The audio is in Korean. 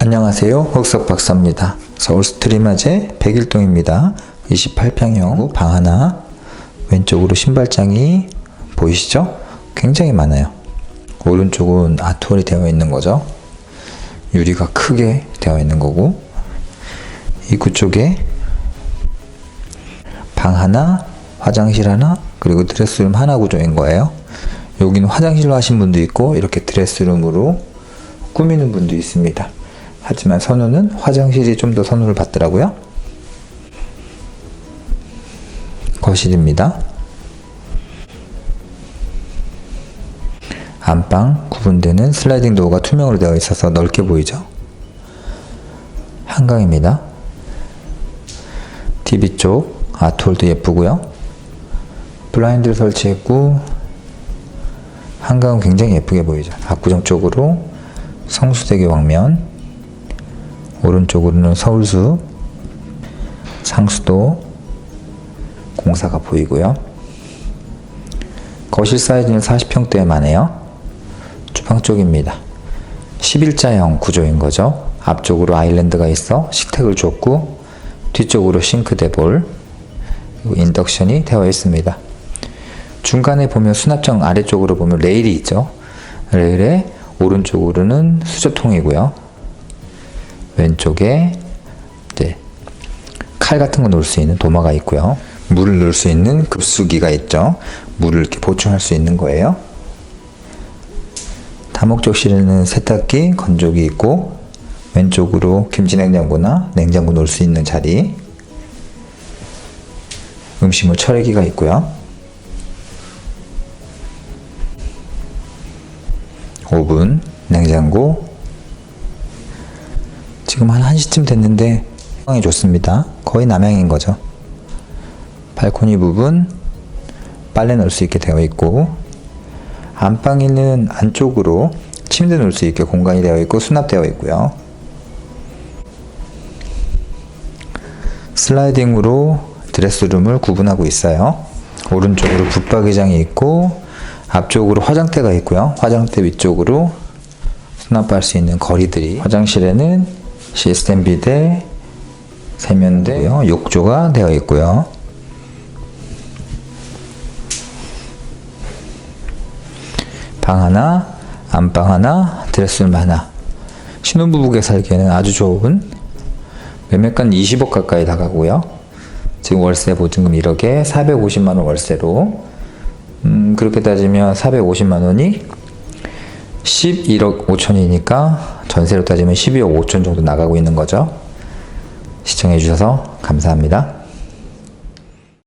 안녕하세요. 흑석 박사입니다. 서울 스트리마제 101동입니다. 28평형 방 하나, 왼쪽으로 신발장이 보이시죠? 굉장히 많아요. 오른쪽은 아트월이 되어 있는 거죠. 유리가 크게 되어 있는 거고, 입구 쪽에 방 하나, 화장실 하나, 그리고 드레스룸 하나 구조인 거예요. 여기는 화장실로 하신 분도 있고, 이렇게 드레스룸으로 꾸미는 분도 있습니다. 하지만 선우는 화장실이 좀 더 선호를 받더라고요. 거실입니다. 안방 구분되는 슬라이딩 도어가 투명으로 되어 있어서 넓게 보이죠. 한강입니다. TV 쪽 아트홀도 예쁘고요. 블라인드를 설치했고 한강은 굉장히 예쁘게 보이죠. 압구정 쪽으로 성수대교 왕면 오른쪽으로는 서울숲 상수도 공사가 보이고요. 거실 사이즈는 40평대만 해요. 주방 쪽입니다. 11자형 구조인 거죠. 앞쪽으로 아일랜드가 있어 식탁을 줬고 뒤쪽으로 싱크대 볼 인덕션이 되어 있습니다. 중간에 보면 수납장 아래쪽으로 보면 레일이 있죠. 레일에 오른쪽으로는 수저통이고요. 왼쪽에 이제 칼 같은 거 놓을 수 있는 도마가 있고요. 물을 넣을 수 있는 급수기가 있죠. 물을 이렇게 보충할 수 있는 거예요. 다목적실에는 세탁기, 건조기 있고 왼쪽으로 김치 냉장고나 냉장고 놓을 수 있는 자리 음식물 처리기가 있고요. 오븐, 냉장고 지금 한 1시쯤 됐는데 상황이 좋습니다. 거의 남양인 거죠. 발코니 부분 빨래 넣을 수 있게 되어 있고 안방에는 안쪽으로 침대 놓을 수 있게 공간이 되어 있고 수납되어 있고요. 슬라이딩으로 드레스룸을 구분하고 있어요. 오른쪽으로 붙박이장이 있고 앞쪽으로 화장대가 있고요. 화장대 위쪽으로 수납할 수 있는 거리들이 화장실에는 시스템 비데 세면대 욕조가 되어 있고요. 방 하나, 안방 하나, 드레스룸 하나. 신혼부부가 살기에는 아주 좋은 매매가는 20억 가까이 나가고요. 지금 월세 보증금 1억에 450만 원 월세로 음, 그렇게 따지면 450만 원이 11억 5천이니까 전세로 따지면 12억 5천 정도 나가고 있는 거죠. 시청해 주셔서 감사합니다.